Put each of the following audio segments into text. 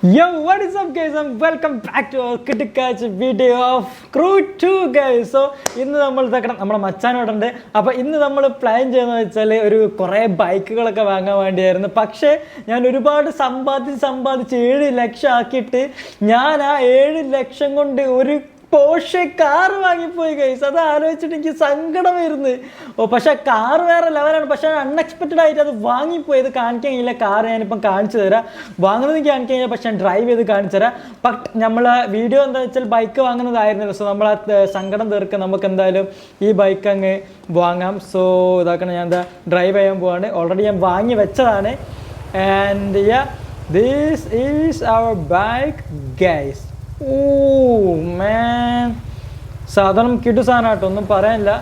Yo, what is up guys? And welcome back to our Kittikach video of Crew 2 guys. So, ഇന്ന് നമ്മൾ ഇതാക്കണം നമ്മുടെ മച്ചാനോടുണ്ട് അപ്പോൾ ഇന്ന് നമ്മൾ പ്ലാൻ ചെയ്യുന്നത് വെച്ചാൽ ഒരു കുറേ ബൈക്കുകളൊക്കെ വാങ്ങാൻ വേണ്ടിയായിരുന്നു പക്ഷേ ഞാൻ ഒരുപാട് സമ്പാദിച്ച് സമ്പാദിച്ച് ഏഴ് ലക്ഷം ആക്കിയിട്ട് ഞാൻ ആ ഏഴ് ലക്ഷം കൊണ്ട് ഒരു പോഷെ കാർ വാങ്ങിപ്പോയി ഗൈസ് അത് ആലോചിച്ചിട്ട് എനിക്ക് സങ്കടം വരുന്നു. ഓ പക്ഷെ കാർ വേറെ ലെവലാണ് പക്ഷെ അൺഎക്സ്പെക്റ്റഡ് ആയിട്ട് അത് വാങ്ങിപ്പോയത് കാണിക്കാൻ കഴിയില്ല. കാർ ഞാനിപ്പം കാണിച്ചു തരാം. വാങ്ങുന്നത് കാണിക്കാൻ കഴിയില്ല. പക്ഷെ ഡ്രൈവ് ചെയ്ത് കാണിച്ചു തരാം. ബട്ട് നമ്മൾ വീഡിയോ എന്താ വെച്ചാൽ ബൈക്ക് വാങ്ങുന്നതായിരുന്നല്ലോ. സോ നമ്മൾ ആ സങ്കടം തീർക്കാൻ നമുക്ക് എന്തായാലും ഈ ബൈക്ക് അങ്ങ് വാങ്ങാം. സോ ഇതാക്കണം ഞാൻ എന്താ ഡ്രൈവ് ചെയ്യാൻ പോവാണ്. ഓൾറെഡി ഞാൻ വാങ്ങി വെച്ചതാണ്. And this is our bike guys oh man സാധനം കിട്ടു ഒന്നും പറയാനില്ല.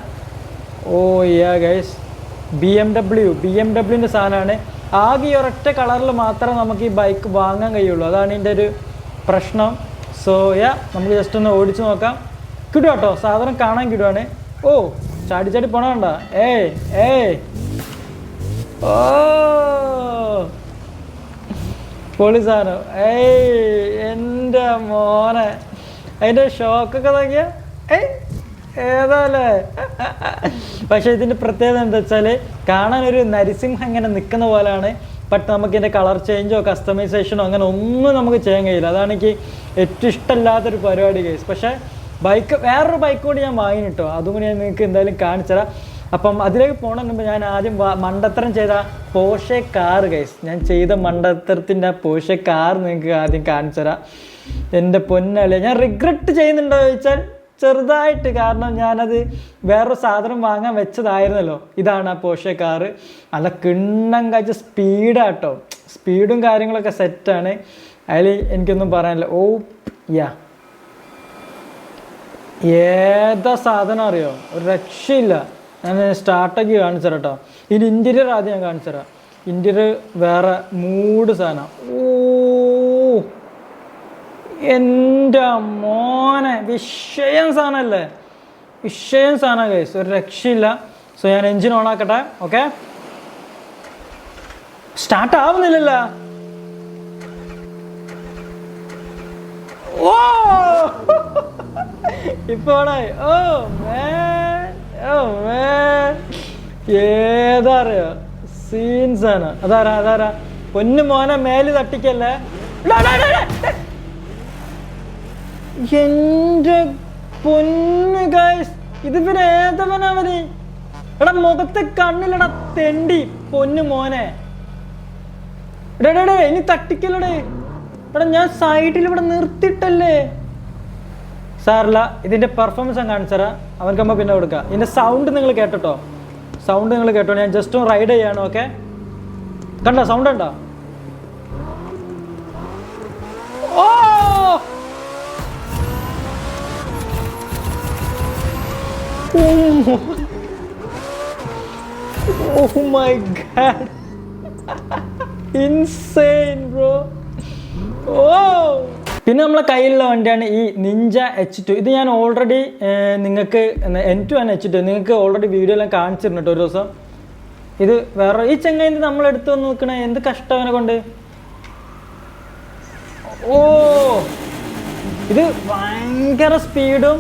ഓ yeah guys B M W B M ഡബ്ല്യുവിന്റെ സാധനമാണ്. ആകെ ഈ ഒരൊറ്റ കളറിൽ മാത്രമേ നമുക്ക് ഈ ബൈക്ക് വാങ്ങാൻ കഴിയുള്ളൂ. അതാണ് ഇതിന്റെ ഒരു പ്രശ്നം. സോ യാ നമുക്ക് ജസ്റ്റ് ഒന്ന് ഓടിച്ചു നോക്കാം. കിട്ടും കേട്ടോ സാധനം കാണാൻ കിട്ടുവാണ് ഓ ചാടി ചാടി പോണ കണ്ട. ഏയ് ഏയ്. ഓ. പൊളി ഏയ് എന്റെ മോനെ. അതിന്റെ ഷോക്കൊക്കെ നോക്കിയ ഏയ് ഏതാല്ലേ പക്ഷെ ഇതിന്റെ പ്രത്യേകത എന്താ വെച്ചാൽ കാണാൻ ഒരു നരസിംഹം ഇങ്ങനെ നിൽക്കുന്ന പോലെയാണ്. ബട്ട് നമുക്ക് ഇതിന്റെ കളർ ചേഞ്ചോ കസ്റ്റമൈസേഷനോ അങ്ങനെ ഒന്നും നമുക്ക് ചെയ്യാൻ കഴിയില്ല. അതാണ് എനിക്ക് ഏറ്റവും ഇഷ്ടമല്ലാത്തൊരു പരിപാടി കേസ് പക്ഷേ ബൈക്ക് വേറൊരു ബൈക്ക് കൂടി ഞാൻ വാങ്ങിയിട്ടോ. അതും കൂടി ഞാൻ നിങ്ങൾക്ക് എന്തായാലും കാണിച്ചു തരാം അപ്പം അതിലേക്ക് പോകണം ഞാൻ ആദ്യം മണ്ടത്തരം ചെയ്ത പോഷെ കാർ ഗൈസ് ഞാൻ ചെയ്ത മണ്ടത്തരത്തിന്റെ പോഷെ കാർ നിങ്ങൾക്ക് ആദ്യം കാണിച്ചു തരാം. എന്റെ പൊന്നല്ലേ ഞാൻ റിഗ്രറ്റ് ചെയ്യുന്നുണ്ടോ ചോദിച്ചാൽ ചെറുതായിട്ട്. കാരണം ഞാനത് വേറൊരു സാധനം വാങ്ങാൻ വെച്ചതായിരുന്നല്ലോ. ഇതാണ് ആ പോഷെ കാർ. നല്ല കിണ്ണം കാഴ്ച സ്പീഡാട്ടോ. സ്പീഡും കാര്യങ്ങളൊക്കെ സെറ്റാണ് അതിൽ എനിക്കൊന്നും പറയാനില്ല. ഓ യാ. ഏതാ സാധനം അറിയോ? ഒരു രക്ഷയില്ല. ഞാൻ സ്റ്റാർട്ടാക്കി കാണിച്ചു കേട്ടോ ഇനി ഇന്റീരിയർ ആദ്യം ഞാൻ കാണിച്ചു തരാം ഇന്റീരിയർ വേറെ മൂട് സാധനം. ഓ എന്റെ മോനെ വിഷയം സാധനമല്ലേ? വിഷയം സാധനം കേസ് ഒരു രക്ഷയില്ല. സോ ഞാൻ എൻജിൻ ഓൺ ആക്കട്ടെ ഓക്കെ സ്റ്റാർട്ട് ആവുന്നില്ലല്ലോ. ഓ! ഇപ്പോ ഓ man. ഏതാ അറിയോ സീൻസ് ആണ് അതാരാ അതാരാ? പൊന്നു മോനെ മേൽ തട്ടിക്കല്ലേ. എന്റെ പൊന്നു ഗൈസ് ഇത് പിന്നെ ഏതവനവന് എടാ മുഖത്തെ കണ്ണിലടാ തെണ്ടി പൊന്നു മോനെ. എടാ ഇനി തട്ടിക്കല്ലടേ. എടാ ഞാൻ സൈഡിൽ ഇവിടെ നിർത്തിയിട്ടല്ലേ? സാറില്ല ഇതിന്റെ പെർഫോമൻസ് ഞാൻ കാണിച്ചുതരാം. അവർക്ക് അമ്മ പിന്നെ കൊടുക്കുക ഇതിന്റെ സൗണ്ട് നിങ്ങൾ കേട്ടോ സൗണ്ട് നിങ്ങൾ കേട്ടോ? ഞാൻ ജസ്റ്റ് ഒന്ന് റൈഡ് ചെയ്യാണ് ഓക്കെ കണ്ടോ? സൗണ്ട് ഉണ്ടോ? Oh! Oh! My god insane bro oh! പിന്നെ നമ്മളെ കയ്യിലുള്ള വണ്ടിയാണ് ഈ നിഞ്ച എച്ച് ടു ഇത് ഞാൻ ഓൾറെഡി നിങ്ങൾക്ക് എൻ ടു ആണ് എച്ച് ടു നിങ്ങൾക്ക് ഓൾറെഡി വീഡിയോ എല്ലാം കാണിച്ചിരുന്നിട്ട് ഒരു ദിവസം. ഇത് വേറെ ഈ ചെങ്ങൈ നമ്മൾ എടുത്തു വന്ന് നിൽക്കണ എന്ത് കഷ്ടവനെ കൊണ്ട്. ഓ! ഇത് ഭയങ്കര സ്പീഡും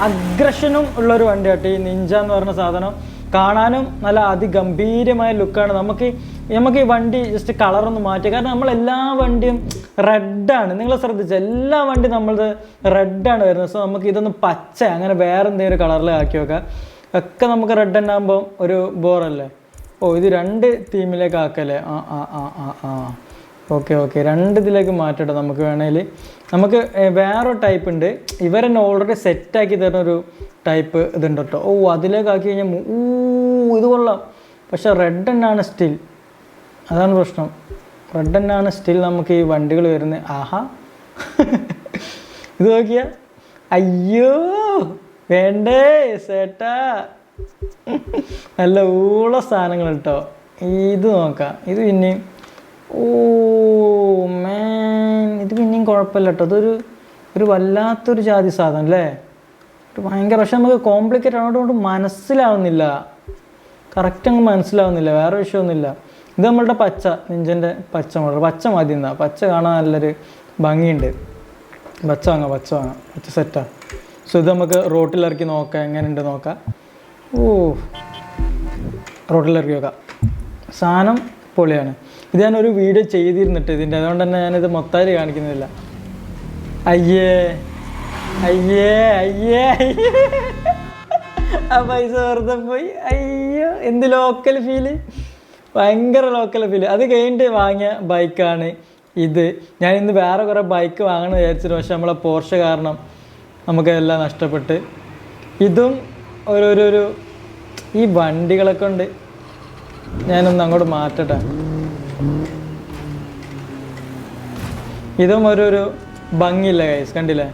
അഗ്രഷനും ഉള്ളൊരു വണ്ടിയാട്ടോ ഈ നിഞ്ച എന്ന് പറഞ്ഞ സാധനം. കാണാനും നല്ല അതിഗംഭീരമായ ലുക്കാണ് നമുക്ക് നമുക്ക് ഈ വണ്ടി ജസ്റ്റ് കളറൊന്ന് മാറ്റുക. കാരണം നമ്മൾ എല്ലാ വണ്ടിയും റെഡാണ് നിങ്ങൾ ശ്രദ്ധിച്ച? എല്ലാ വണ്ടിയും നമ്മളത് റെഡാണ് വരുന്നത്. സോ നമുക്ക് ഇതൊന്ന് പച്ച അങ്ങനെ വേറെ എന്തെങ്കിലും കളറിൽ ആക്കി വെക്കാം. ഒക്കെ നമുക്ക് റെഡ് ഉണ്ടാകുമ്പോൾ ഒരു ബോറല്ലേ ഓ ഇത് രണ്ട് തീമിലേക്ക് ആക്കല്ലേ? ആ ആ ആ ആ ആ. ഓക്കെ ഓക്കെ രണ്ട് ഇതിലേക്ക് മാറ്റട്ടെ നമുക്ക് വേണമെങ്കിൽ നമുക്ക് വേറെ ടൈപ്പ് ഉണ്ട്. ഇവരെന്നെ ഓൾറെഡി സെറ്റാക്കി തരുന്ന ഒരു ടൈപ്പ് ഇതുണ്ട് കേട്ടോ ഓ അതിലേക്ക് ആക്കി കഴിഞ്ഞാൽ ഊ ഇത് കൊള്ളാം. പക്ഷെ റെഡ് തന്നെയാണ് സ്റ്റിൽ അതാണ് പ്രശ്നം. റെഡ് തന്നെയാണ് സ്റ്റിൽ നമുക്ക് ഈ വണ്ടികൾ വരുന്നത്. ആഹാ. ഇത് നോക്കിയ. അയ്യോ. വേണ്ടേ സേട്ടാ. നല്ല ഊള സാധനങ്ങൾ കേട്ടോ ഇത് നോക്കാം. ഇത് പിന്നെയും. ഓ മാൻ ഇത് പിന്നെയും കുഴപ്പമില്ല കേട്ടോ അതൊരു ഒരു വല്ലാത്തൊരു ജാതി സാധനം അല്ലേ? ഭയങ്കര പക്ഷെ നമുക്ക് കോംപ്ലിക്കേറ്റ് ആയതുകൊണ്ട് മനസ്സിലാവുന്നില്ല. കറക്റ്റ് അങ്ങ് മനസ്സിലാവുന്നില്ല. വേറെ വിഷയമൊന്നുമില്ല. ഇത് നമ്മളുടെ പച്ച നെഞ്ചന്റെ പച്ച മോഡൽ പച്ച മതി എന്നാ. പച്ച കാണാൻ നല്ലൊരു ഭംഗിയുണ്ട്. പച്ച വാങ്ങാം പച്ച വാങ്ങാം. പച്ച സെറ്റാണ് സോ ഇത് നമുക്ക് റോട്ടിലിറക്കി നോക്കാം. എങ്ങനെയുണ്ട് നോക്കാം. ഓ റോട്ടിലിറക്കി നോക്കാം. സാധനം പൊളിയാണ്. ഇത് ഞാനൊരു വീഡിയോ ചെയ്തിരുന്നിട്ട് ഇതിന്റെ അതുകൊണ്ട് തന്നെ ഞാനിത് മൊത്തമായിട്ട് കാണിക്കുന്നില്ല. അയ്യേ അയ്യേ അയ്യേ അയ്യേ. ആ പൈസ വെറുതെ പോയി. അയ്യോ എന്ത് ലോക്കൽ ഫീൽ ഭയങ്കര ലോക്കൽ ഫീൽ അത് കഴിഞ്ഞിട്ട് വാങ്ങിയ ബൈക്കാണ് ഇത്. ഞാൻ ഇന്ന് വേറെ കുറേ ബൈക്ക് വാങ്ങണം വിചാരിച്ചിട്ട് പക്ഷെ നമ്മളെ പോർഷ കാരണം നമുക്കതെല്ലാം നഷ്ടപ്പെട്ട്. ഇതും ഓരോരോ ഈ വണ്ടികളൊക്കെ ഉണ്ട്. ഞാനൊന്ന് അങ്ങോട്ട് മാറ്റട്ടെ. ഇതും ഒരു ഭംഗിയില്ല കൈസ് കണ്ടില്ലേ?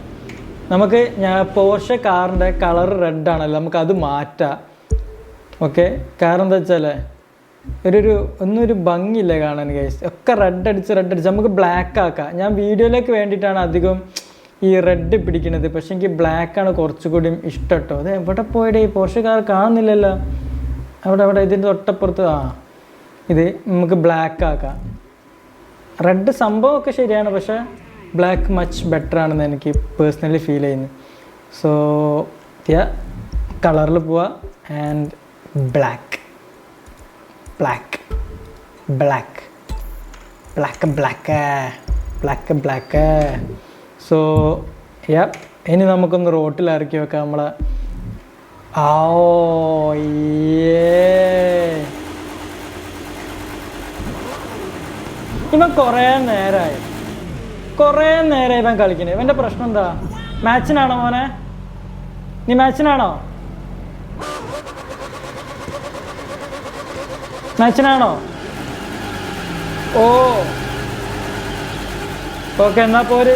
നമുക്ക് ഞാൻ പോർഷ കാറിന്റെ കളർ റെഡ് ആണല്ലോ. നമുക്ക് അത് മാറ്റാം. ഓക്കെ കാരണം എന്താ വെച്ചാലേ ഒരു ഒന്നും ഒരു ഭംഗിയില്ല കാണാൻ കൈസ് ഒക്കെ റെഡ് അടിച്ച് റെഡ് അടിച്ച്. നമുക്ക് ബ്ലാക്ക് ആക്കാം. ഞാൻ വീഡിയോയിലേക്ക് വേണ്ടിയിട്ടാണ് അധികം ഈ റെഡ് പിടിക്കുന്നത്. പക്ഷെ എനിക്ക് ബ്ലാക്ക് ആണ് കുറച്ചുകൂടി ഇഷ്ടം കേട്ടോ അത് എവിടെ പോയടേ? ഈ പോർഷ കാർ കാണുന്നില്ലല്ലോ. അവിടെ അവിടെ ഇതിന്റെ തൊട്ടപ്പുറത്ത്. ആ ഇത് നമുക്ക് ബ്ലാക്ക് ആക്കാം. റെഡ് സംഭവമൊക്കെ ശരിയാണ് പക്ഷേ ബ്ലാക്ക് മച്ച് ബെറ്റർ ആണെന്ന് എനിക്ക് പേഴ്സണലി ഫീൽ ചെയ്യുന്നു. സോ കളറിൽ പോവാ. And black black black black black black black so yeah ഇനി നമുക്കൊന്ന് റോട്ടിൽ ഇറക്കി വെക്കാം നമ്മളെ. ആ ഇവൻ കുറേ നേരമായി കുറേ നേരമായി ഇവൻ കളിക്കണേ. ഇവന്റെ പ്രശ്നം എന്താ? മാച്ചിനാണോ മോനെ? നീ മാച്ചിനാണോ മാച്ചിനാണോ ഓ. ഓക്കെ എന്നാ പോര്.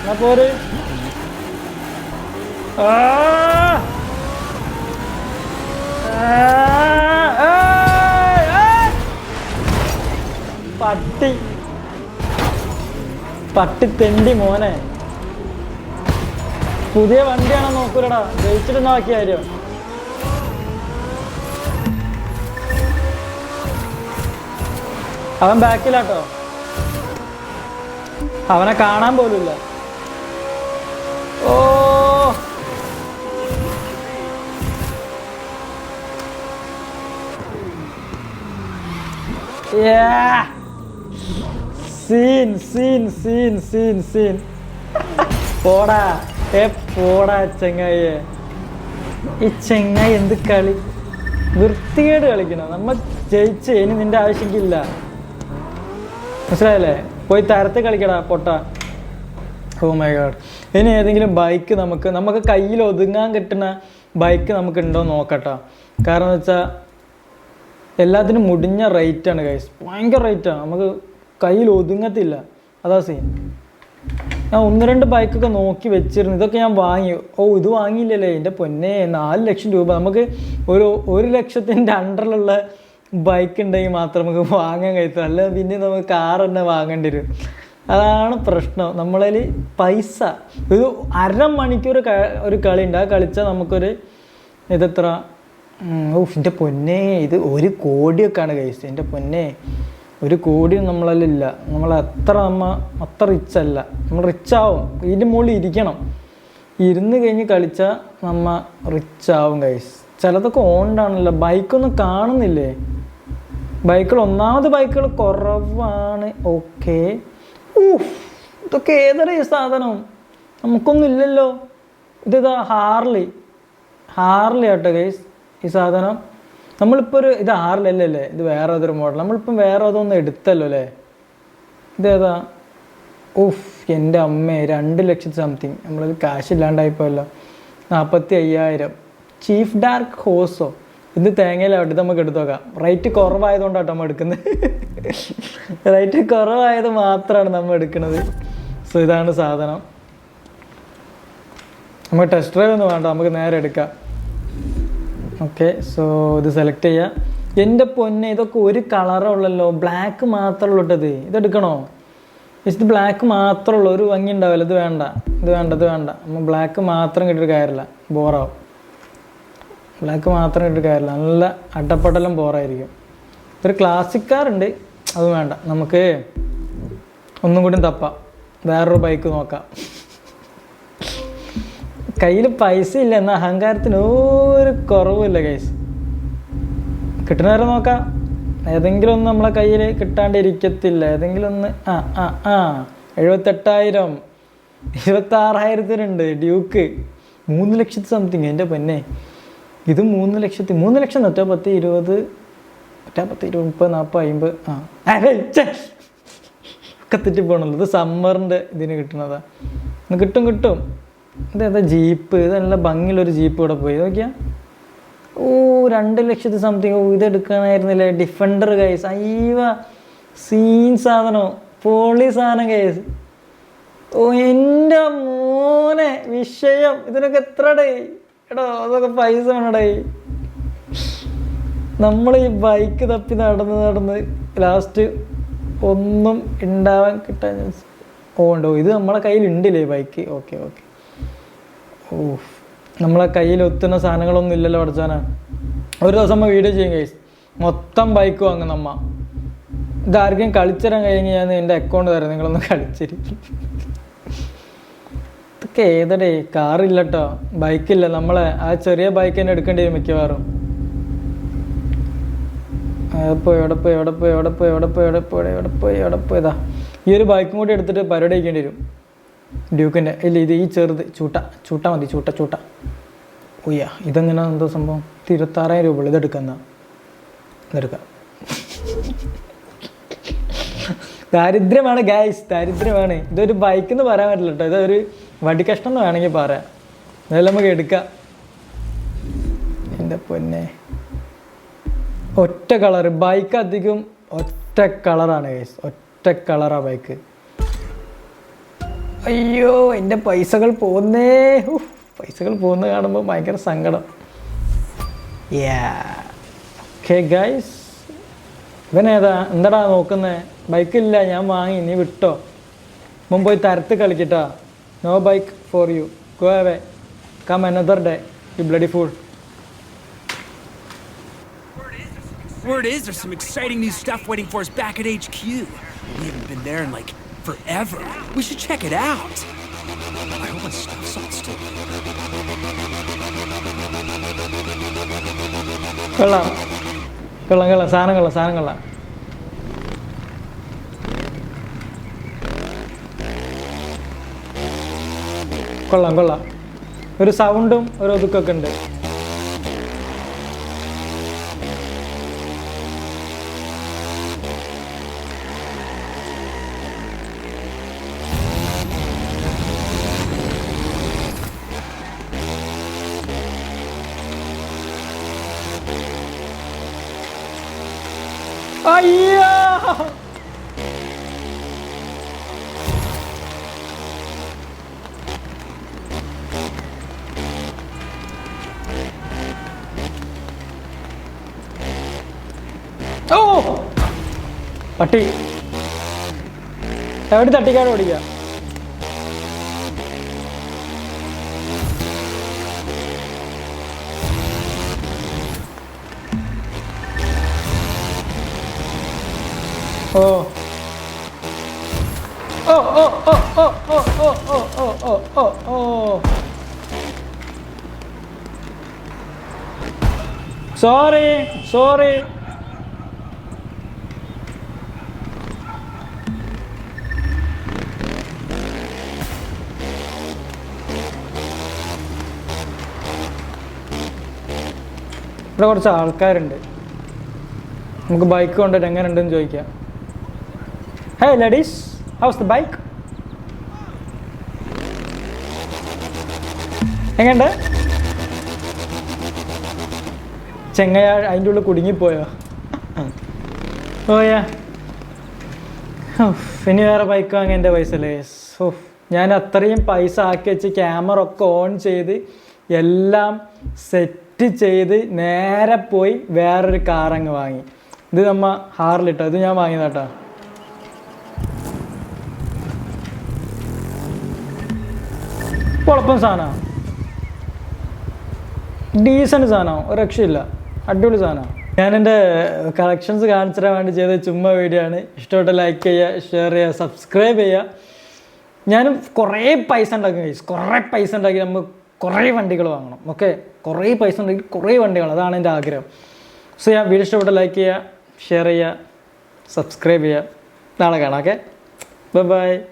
എന്നാ പോര്. പട്ടി. പട്ടി തെണ്ടി മോനെ. പുതിയ വണ്ടിയാണോ നോക്കൂലടാ. ജയിച്ചിട്ട് അവൻ ബാക്കിലാട്ടോ. അവനെ കാണാൻ പോലുമില്ല. ഓ. Scene scene scene scene scene പോടാ. ഏ പോടാ ചെങ്ങായിയെ. ഈ ചെങ്ങായി എന്ത് കളി? വൃത്തികേട് കളിക്കണം? നമ്മൾ ജയിച്ച് ഇനി നിന്റെ ആവശ്യമില്ല മനസ്സിലായല്ലേ? പോയി തരത്ത് കളിക്കടാ പൊട്ട. ഓ മൈ ഗാഡ് ഇനി ഏതെങ്കിലും ബൈക്ക് നമുക്ക് നമുക്ക് കയ്യിൽ ഒതുങ്ങാൻ കിട്ടുന്ന ബൈക്ക് നമുക്ക് ഉണ്ടോ നോക്കട്ടോ. കാരണം എന്ന് വെച്ചാൽ എല്ലാത്തിനും മുടിഞ്ഞ റേറ്റാണ് കൈസ് ഭയങ്കര റേറ്റാണ് നമുക്ക് കയ്യിൽ ഒതുങ്ങത്തില്ല. അതാ സീൻ ഞാൻ ഒന്ന് രണ്ട് ബൈക്കൊക്കെ നോക്കി വെച്ചിരുന്നു. ഇതൊക്കെ ഞാൻ വാങ്ങി. ഓ ഇത് വാങ്ങിയില്ലല്ലേ? എന്റെ പൊന്നെ നാല് ലക്ഷം രൂപ. നമുക്ക് ഒരു ഒരു ലക്ഷത്തിന്റെ അണ്ടറിലുള്ള ബൈക്ക് ഉണ്ടെങ്കിൽ മാത്രം നമുക്ക് വാങ്ങാൻ കഴിയത്തുള്ളൂ. അല്ല പിന്നെ നമുക്ക് കാർ തന്നെ വാങ്ങേണ്ടി വരും. അതാണ് പ്രശ്നം. നമ്മളതിൽ പൈസ ഒരു അരമണിക്കൂർ ക- ഒരു കളി ഉണ്ട്. ആ കളിച്ചാൽ നമുക്കൊരു ഇതെത്ര? ഓ എന്റെ പൊന്നെ ഇത് ഒരു കോടിയൊക്കെയാണ് കഴിച്ചത് എന്റെ പൊന്നെ ഒരു കോടിയും നമ്മളതിലില്ല. നമ്മൾ അത്ര നമ്മ അത്ര റിച്ച് അല്ല. നമ്മൾ റിച്ച് ആവും. ഇതിന്റെ മുകളിൽ ഇരിക്കണം. ഇരുന്ന് കഴിഞ്ഞ് കളിച്ചാൽ നമ്മ റിച്ച് ആവും കൈസ് ചിലതൊക്കെ ഓണ്ടാണല്ലോ ബൈക്കൊന്നും കാണുന്നില്ലേ? ബൈക്കുകൾ ഒന്നാമത് ബൈക്കുകൾ കുറവാണ്. ഓക്കെ. ഇതൊക്കെ ഏതൊരു സാധനം? നമുക്കൊന്നും ഇല്ലല്ലോ. ഇതാ ഹാർലി. ഹാർലി ആട്ടോ ഗൈസ് ഈ സാധനം. നമ്മളിപ്പോൾ ഒരു ഇത് ഹാർലി അല്ലല്ലേ? ഇത് വേറെ ഏതൊരു മോഡൽ. നമ്മളിപ്പം വേറെ അതൊന്നും എടുത്തല്ലോ അല്ലേ? ഇതേതാ? ഉഫ് എന്റെ അമ്മേ രണ്ട് ലക്ഷത്തി സംതിങ്. നമ്മളത് കാശില്ലാണ്ടായിപ്പോയല്ലോ നാൽപ്പത്തി അയ്യായിരം. ചീഫ് ഡാർക്ക് ഹോസോ. ഇത് അവിടെ നമുക്ക് എടുത്തു നോക്കാം. റേറ്റ് കുറവായതുകൊണ്ടാട്ടോ നമ്മൾ എടുക്കുന്നത്. റേറ്റ് കുറവായത് മാത്രമാണ് നമ്മൾ എടുക്കുന്നത്. സോ ഇതാണ് സാധനം. നമുക്ക് ടെസ്റ്റ് ഡ്രൈവ് ഒന്നും വേണ്ട നമുക്ക് നേരെ എടുക്കാം. ഓക്കെ സോ ഇത് സെലക്ട് ചെയ്യാം. എന്റെ പൊന്നെ ഇതൊക്കെ ഒരു കളറേ ഉള്ളല്ലോ. ബ്ലാക്ക് മാത്രമേ ഉള്ളൂ കേട്ടത്. ഇതെടുക്കണോ ഇത് ബ്ലാക്ക് മാത്രമേ ഉള്ളൂ. ഒരു ഭംഗി ഉണ്ടാവില്ല. ഇത് വേണ്ട. ഇത് വേണ്ട ഇത് വേണ്ട. നമ്മൾ ബ്ലാക്ക് മാത്രം കിട്ടിയിട്ട് കാര്യമില്ല. ബോറാവും ബ്ലാക്ക് മാത്രമേ ഒരു കാര്യമില്ല നല്ല അട്ടപ്പട്ടലും ബോറായിരിക്കും ഒരു ക്ലാസിക് കാർ ഉണ്ട് അത് വേണ്ട. നമുക്ക് ഒന്നും കൂടി തപ്പാം. വേറൊരു ബൈക്ക് നോക്കാം. കയ്യിൽ പൈസ ഇല്ല എന്ന അഹങ്കാരത്തിന് ഒരു കുറവുമില്ല കൈസ് കിട്ടുന്ന നേരം നോക്കാം. ഏതെങ്കിലും ഒന്ന് നമ്മളെ കയ്യിൽ കിട്ടാണ്ട് ഇരിക്കത്തില്ല ഏതെങ്കിലും ഒന്ന് ആ ആ ആ. എഴുപത്തെട്ടായിരം. ഇരുപത്തി ആറായിരത്തിനുണ്ട് ഡ്യൂക്ക് മൂന്ന് ലക്ഷത്തി സംതിങ് എന്റെ പൊന്നെ. ഇത് മൂന്ന് ലക്ഷത്തി മൂന്ന് ലക്ഷം നൊറ്റ പത്ത് ഇരുപത് പത്ത് ഇരുപത് മുപ്പത് നാൽപ്പത് അമ്പത് ആ. കത്തിട്ട് പോകണല്ലോ ഇത് സമ്മറിന്റെ ഇതിന് കിട്ടണതാ കിട്ടും കിട്ടും. ഇതേതാ ജീപ്പ്? ഇത് നല്ല ഭംഗിയുള്ളൊരു ജീപ്പ് ഇവിടെ പോയി. നോക്കിയാ. ഓ രണ്ട് ലക്ഷത്തി സംതിങ്. ഓ ഇതെടുക്കാനായിരുന്നില്ലേ? ഡിഫൻഡർ കൈസ് അയ്യവ. സീൻ സാധനം. പോളി സാധനം കൈസ് ഓ എന്റെ മോനെ. വിഷയം. ഇതിനൊക്കെ എത്ര ഡേ എടോ അതൊക്കെ പൈസ വേണടേ നമ്മൾ ഈ ബൈക്ക് തപ്പി നടന്ന് നടന്ന് ലാസ്റ്റ് ഒന്നും ഉണ്ടാവാൻ കിട്ടാൻ ചാൻസ് ഓ ഉണ്ടോ? ഇത് നമ്മളെ കയ്യിൽ ഉണ്ടല്ലേ ബൈക്ക് ഓക്കെ ഓക്കെ ഓ നമ്മളെ കയ്യിൽ ഒത്തുന്ന സാധനങ്ങളൊന്നും ഇല്ലല്ലോ പഠിച്ചാനാ. ഒരു ദിവസം നമ്മൾ വീഡിയോ ചെയ്യും കൈസ് മൊത്തം ബൈക്ക് വാങ്ങും നമ്മ ഇതാർക്കും കളിച്ചരാൻ കഴിഞ്ഞ് ഞാൻ എന്റെ അക്കൗണ്ട് തരാം. നിങ്ങളൊന്ന് കളിച്ചിരി. ഒക്കെ ഏതടേ? കാറില്ലട്ടോ. ബൈക്കില്ല. നമ്മളെ ആ ചെറിയ ബൈക്ക് തന്നെ എടുക്കേണ്ടി വരും മിക്കവാറും. പോയി എവിടെ പോയി എവിടെ പോയി എവിടെ പോയി എവിടെ പോയി എവിടെ പോയി എവിടെ പോയി എവിടെ പോയതാ ഈ ഒരു ബൈക്കും കൂടി എടുത്തിട്ട് പരിപാടി വരും. ഡ്യൂക്കിന്റെ ഇല്ല ഇത് ഈ ചെറുത്. ചൂട്ട. ചൂട്ട മതി. ചൂട്ട ചൂട്ട. ഓയ്യ ഇതെങ്ങനെ എന്തോ സംഭവം? ഇരുപത്താറായിരം രൂപ ഉള്ളു. ഇതെടുക്കുന്ന ഇതെടുക്കാം ദാരിദ്ര്യമാണ് ഗായ്സ് ദാരിദ്ര്യമാണ്. ഇതൊരു ബൈക്കെന്ന് പറയാൻ പറ്റില്ല കേട്ടോ. ഇതൊരു വടിക്കഷ്ണം എന്ന് വേണമെങ്കിൽ പറയാം. എന്നാലും നമുക്ക് എടുക്കാം. എന്റെ പൊന്നെ. ഒറ്റ കളർ ബൈക്ക് അധികം ഒറ്റ കളറാണ് ഗൈസ് ഒറ്റ കളറാ ബൈക്ക്. അയ്യോ എന്റെ പൈസകൾ പോകുന്നേ പൈസകൾ പോകുന്ന കാണുമ്പോൾ ഭയങ്കര സങ്കടം. ഓക്കെ ഗൈസ് ഇവനേതാ? എന്താടാ നോക്കുന്നേ? ബൈക്കില്ല ഞാൻ വാങ്ങി നീ വിട്ടോ. മുമ്പ് പോയി തരത്ത് കളിക്കട്ടാ. No bike for you go away come another day you bloody full Word is there's some exciting new stuff waiting for us back at HQ. We haven't been there in like forever. We should check it out. I hope my stuff's all still. കൊള്ളാം കൊള്ളാം കൊള്ളാം സാധനം കൊള്ളാം സാധനം കൊള്ളാം കൊള്ളാം കൊള്ളാം. ഒരു സൗണ്ടും ഒരു ഒതുക്കൊക്കെ ഉണ്ട്. അയ്യോ! ഓ പട്ടി എവിടെ തട്ടിക്കാണ് ഓടിക്കുക ഓ ഓ ഓ ഓ ഓ ഓ ഓ ഓ സോറി സോറി ഇവിടെ കുറച്ച് ആൾക്കാരുണ്ട്. നമുക്ക് ബൈക്ക് കൊണ്ടിട്ട് എങ്ങനെ ഉണ്ടെന്ന് ചോദിക്കാം. Hey ladies how's the bike എങ്ങണ്ട് ചെങ്ങയ അതിന്റെ ഉള്ളിൽ കുടുങ്ങിപ്പോയോ? ഓയാ ഇനി വേറെ ബൈക്ക് വാങ്ങാൻ എന്റെ പൈസ അല്ലേ? ഓ ഞാൻ അത്രയും പൈസ ആക്കി വെച്ച് ക്യാമറ ഒക്കെ ഓൺ ചെയ്ത് എല്ലാം സെറ്റ് ചെയ്ത് നേരെ പോയി വേറൊരു കാർ അങ്ങ് വാങ്ങി. ഇത് നമ്മ ഹാറിലിട്ടോ ഇത് ഞാൻ വാങ്ങിയതാട്ടോ കുഴപ്പം സാധനമാണ് ഡീസന്റ് സാധനമാണ് ഒരു രക്ഷയില്ല. അടിപൊളി സാധനമാണ് ഞാൻ എന്റെ കളക്ഷൻസ് കാണിച്ചു തരാൻ വേണ്ടി ചെയ്ത ചുമ്മാ വീഡിയോ ആണ്. ഇഷ്ടപ്പെട്ട ലൈക്ക് ചെയ്യുക ഷെയർ ചെയ്യുക സബ്സ്ക്രൈബ് ചെയ്യുക. ഞാനും കുറേ പൈസ ഉണ്ടാക്കും കഴിച്ചു കുറേ പൈസ ഉണ്ടാക്കി നമ്മൾ കുറേ വണ്ടികൾ വാങ്ങണം. ഓക്കെ കുറേ പൈസ ഉണ്ടെങ്കിൽ കുറേ വണ്ടികൾ അതാണ് എന്റെ ആഗ്രഹം. സോ ഞാൻ വീഡിയോ ഇഷ്ടപ്പെട്ട ലൈക്ക് ചെയ്യുക ഷെയർ ചെയ്യുക സബ്സ്ക്രൈബ് ചെയ്യുക. നാളെ കാണാം ഓക്കെ ബൈ ബൈ